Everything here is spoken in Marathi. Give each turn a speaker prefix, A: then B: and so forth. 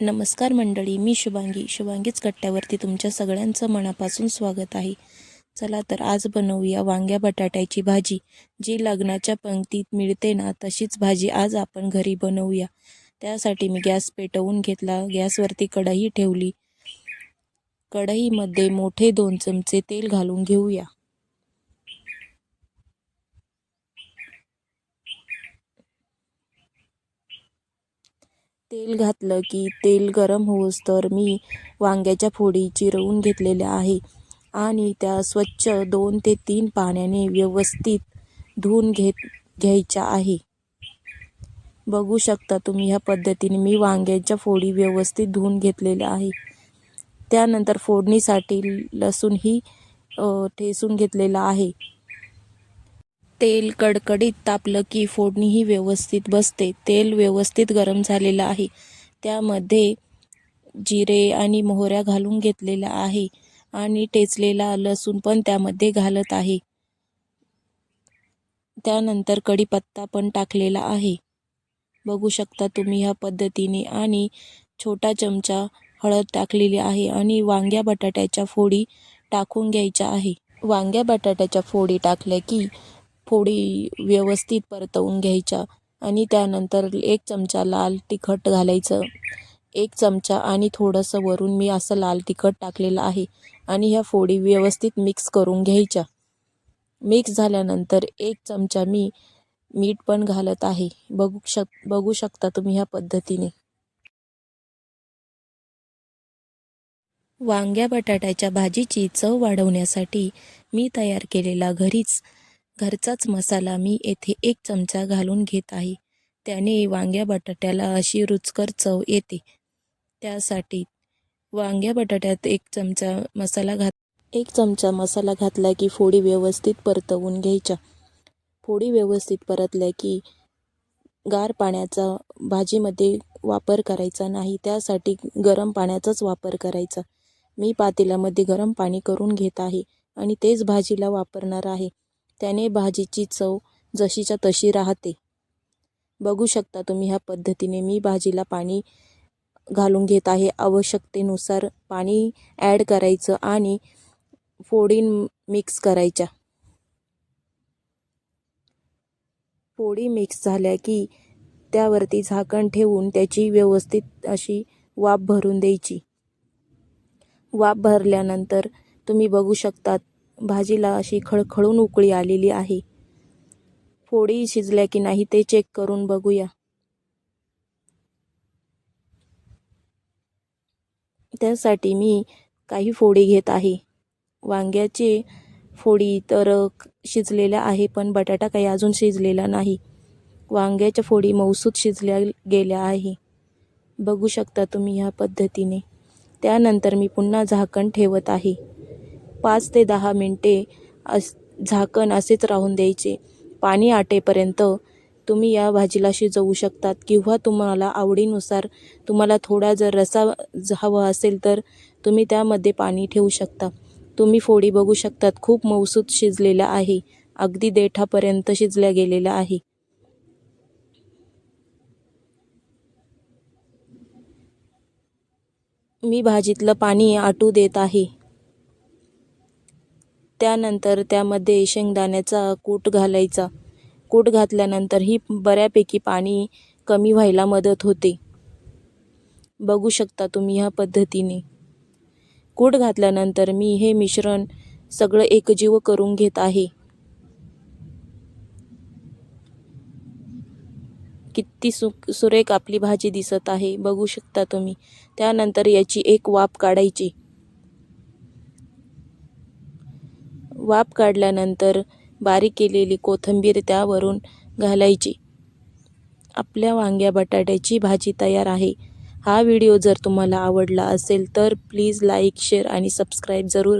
A: नमस्कार मंडळी मी शुभांगी. शुभांगीच कट्ट्यावरती तुमच्या सगळ्यांचं मनापासून स्वागत आहे. चला तर आज बनवूया वांग्या बटाट्याची भाजी. जी लग्नाच्या पंक्तीत मिळते ना तशीच भाजी आज आपण घरी बनवूया. त्यासाठी मी गॅस पेटवून घेतला. गॅसवरती कढई ठेवली. कढईमध्ये मोठे दोन चमचे तेल घालून घेऊया. तेल घातलं की तेल गरम होऊस तर मी वांग्याच्या फोडी चिरवून घेतलेल्या आहे. आणि त्या स्वच्छ दोन ते तीन पाण्याने व्यवस्थित धुवून घेत घ्यायच्या आहे. बघू शकता तुम्ही ह्या पद्धतीने मी वांग्याच्या फोडी व्यवस्थित धुवून घेतलेल्या आहे. त्यानंतर फोडणीसाठी लसूणही ठेसून घेतलेला आहे. तेल कडकडीत तापलं की फोडणीही व्यवस्थित बसते. तेल व्यवस्थित गरम झालेलं आहे. त्यामध्ये जिरे आणि मोहऱ्या घालून घेतलेलं आहे आणि टेचलेला लसूण पण त्यामध्ये घालत आहे. त्यानंतर कढीपत्ता पण टाकलेला आहे. बघू शकता तुम्ही ह्या पद्धतीने. आणि छोटा चमचा हळद टाकलेली आहे आणि वांग्या बटाट्याच्या फोडी टाकून घ्यायच्या आहे. वांग्या बटाट्याच्या फोडी टाकल्या की फोडी व्यवस्थित परतवून घ्यायच्या आणि त्यानंतर एक चमचा लाल तिखट घालायचं. एक चमचा आणि थोडंसं वरून मी असं लाल तिखट टाकलेलं आहे आणि ह्या फोडी व्यवस्थित मिक्स करून घ्यायच्या. मिक्स झाल्यानंतर एक चमचा मी मीठ पण घालत आहे. बघू शक बघू शकता तुम्ही ह्या पद्धतीने. वांग्या बटाट्याच्या भाजीची चव वाढवण्यासाठी मी तयार केलेला घरीच घरचाच मसाला मी येथे एक चमचा घालून घेत आहे. त्याने वांग्या बटाट्याला अशी रुचकर चव येते. त्यासाठी वांग्या बटाट्यात एक चमचा मसाला घात एक चमचा मसाला घातला की फोडी व्यवस्थित परतवून घ्यायच्या. फोडी व्यवस्थित परतल्या की गार पाण्याचा भाजीमध्ये वापर करायचा नाही त्यासाठी गरम पाण्याचाच वापर करायचा. मी पातेल्यामध्ये गरम पाणी करून घेत आहे आणि तेच भाजीला वापरणार आहे. त्याने भाजीची चव जशीच्या तशी राहते. बघू शकता तुम्ही ह्या पद्धतीने मी भाजीला पाणी घालून घेत आहे. आवश्यकतेनुसार पाणी ॲड करायचं आणि फोडी मिक्स करायच्या. फोडी मिक्स झाल्या की त्यावरती झाकण ठेवून त्याची व्यवस्थित अशी वाफ भरून द्यायची. वाफ भरल्यानंतर तुम्ही बघू शकतात भाजीला अशी खळखळून उकळी आलेली आहे. फोडी शिजल्या की नाही ते चेक करून बघूया. त्यासाठी मी काही फोडी घेत आहे. वांग्याचे फोडी तर शिजलेल्या आहे पण बटाटा काही अजून शिजलेला नाही. वांग्याच्या फोडी मौसूद शिजल्या गेल्या आहे. बघू शकता तुम्ही ह्या पद्धतीने. त्यानंतर मी पुन्हा झाकण ठेवत आहे. पाच ते दहा मिनटे अस झाकण असेच राहून द्यायचे. पाणी आटेपर्यंत तुम्ही या भाजीला शिजवू शकतात किंवा तुम्हाला आवडीनुसार तुम्हाला थोडा जर रसा हवा असेल तर तुम्ही त्यामध्ये पाणी ठेवू शकता. तुम्ही फोडी बघू शकतात खूप मौसूद शिजलेला आहे. अगदी देठापर्यंत शिजल्या गेलेला आहे. मी भाजीतलं पाणी आटू देत आहे. त्यानंतर त्यामध्ये शेंगदाण्याचा कूट घालायचा. कूट घातल्यानंतर ही बऱ्यापैकी पाणी कमी व्हायला मदत होते. बघू शकता तुम्ही ह्या पद्धतीने. कूट घातल्यानंतर मी हे मिश्रण सगळं एकजीव करून घेत आहे. किती सु सुरेख आपली भाजी दिसत आहे बघू शकता तुम्ही. त्यानंतर याची एक वाफ काढायची. वाफ काढल्यानंतर बारीक केलेली कोथिंबीर त्यावरून घालायची. आपल्या वांग्या बटाट्याची भाजी तयार आहे. हा व्हिडिओ जर तुम्हाला आवडला असेल तर प्लीज लाईक शेअर आणि सबस्क्राईब जरूर